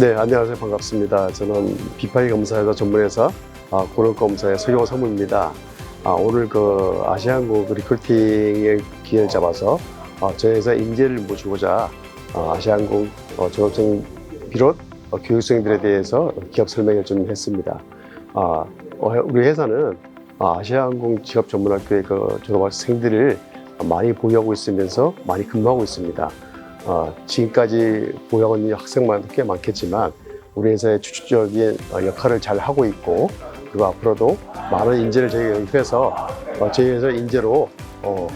네, 안녕하세요. 반갑습니다. 저는 비파이 검사회사 전문회사 아, 고령검사의 서경호 사무입니다. 아, 오늘 그 아시안국 리크루팅의 기회를 잡아서 아, 저희 회사 인재를 모시고자 아, 아시안국 어, 졸업생 비롯 어, 교육생들에 대해서 기업 설명을 좀 했습니다. 아, 어, 우리 회사는 아, 아시아항공 직업 전문학교의 그 졸업학생들을 많이 보유하고 있으면서 많이 근무하고 있습니다. 어, 지금까지 있는 학생만도 꽤 많겠지만 우리 회사의 주축적인 어, 역할을 잘 하고 있고 그리고 앞으로도 많은 인재를 저희가 영입해서 어, 저희 회사 인재로 어,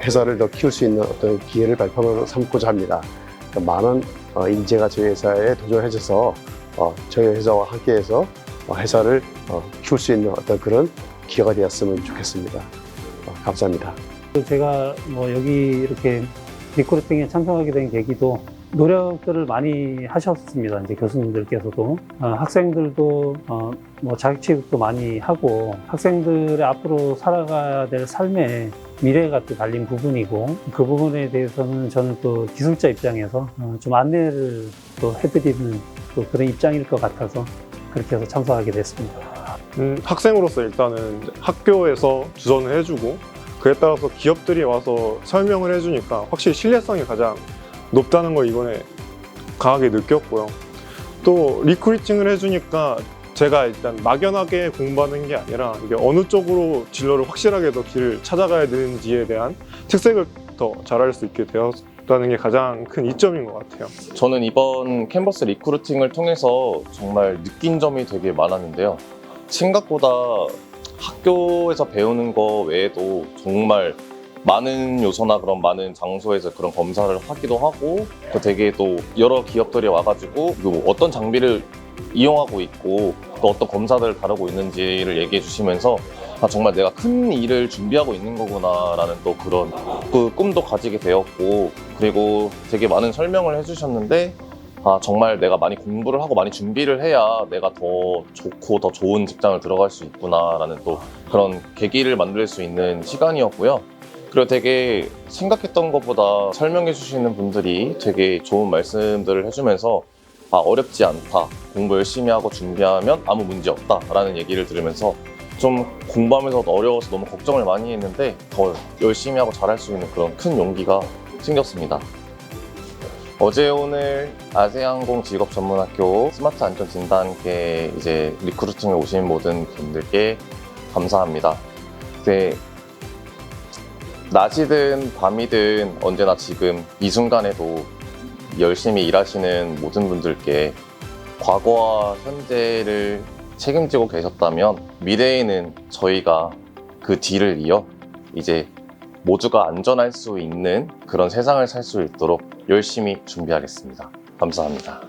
회사를 더 키울 수 있는 어떤 기회를 발판으로 삼고자 합니다. 그러니까 많은 어, 인재가 저희 회사에 도전해줘서 어, 저희 회사와 함께해서 어, 회사를 어, 키울 수 있는 어떤 그런 기회가 되었으면 좋겠습니다. 어, 감사합니다. 제가 뭐 여기 이렇게 리크루팅에 참석하게 된 계기도 노력들을 많이 하셨습니다. 이제 교수님들께서도 어, 학생들도 어, 뭐 자격 취급도 많이 하고 학생들의 앞으로 살아가야 될 삶의 미래가 또 달린 부분이고 그 부분에 대해서는 저는 또 기술자 입장에서 어, 좀 안내를 또 해드리는 또 그런 입장일 것 같아서 그렇게 해서 참석하게 됐습니다. 음, 학생으로서 일단은 학교에서 주선을 해주고 그에 따라서 기업들이 와서 설명을 해주니까 확실히 신뢰성이 가장 높다는 걸 이번에 강하게 느꼈고요. 또 리크루팅을 해주니까 제가 일단 막연하게 공부하는 게 아니라 이게 어느 쪽으로 진로를 확실하게 더 길을 찾아가야 되는지에 대한 특색을 더 잘할 수 있게 되었다는 게 가장 큰 이점인 것 같아요. 저는 이번 캔버스 리크루팅을 통해서 정말 느낀 점이 되게 많았는데요. 생각보다 학교에서 배우는 거 외에도 정말 많은 요소나 그런 많은 장소에서 그런 검사를 하기도 하고 또 되게 또 여러 기업들이 와가지고 그 어떤 장비를 이용하고 있고 또 어떤 검사들을 다루고 있는지를 얘기해 주시면서 아, 정말 내가 큰 일을 준비하고 있는 거구나라는 또 그런 그 꿈도 가지게 되었고 그리고 되게 많은 설명을 해주셨는데 아 정말 내가 많이 공부를 하고 많이 준비를 해야 내가 더 좋고 더 좋은 직장을 들어갈 수 있구나라는 또 그런 계기를 만들 수 있는 시간이었고요. 그리고 되게 생각했던 것보다 설명해 주시는 분들이 되게 좋은 말씀들을 해주면서 아 어렵지 않다 공부 열심히 하고 준비하면 아무 문제 없다 라는 얘기를 들으면서 좀 공부하면서 어려워서 너무 걱정을 많이 했는데 더 열심히 하고 잘할 수 있는 그런 큰 용기가 생겼습니다. 어제 오늘 아세항공 직업 전문학교 스마트 안전 진단계 이제 리크루팅에 오신 모든 분들께 감사합니다. 네, 낮이든 밤이든 언제나 지금 이 순간에도 열심히 일하시는 모든 분들께 과거와 현재를 책임지고 계셨다면 미래에는 저희가 그 뒤를 이어 이제 모두가 안전할 수 있는 그런 세상을 살 수 있도록 열심히 준비하겠습니다. 감사합니다.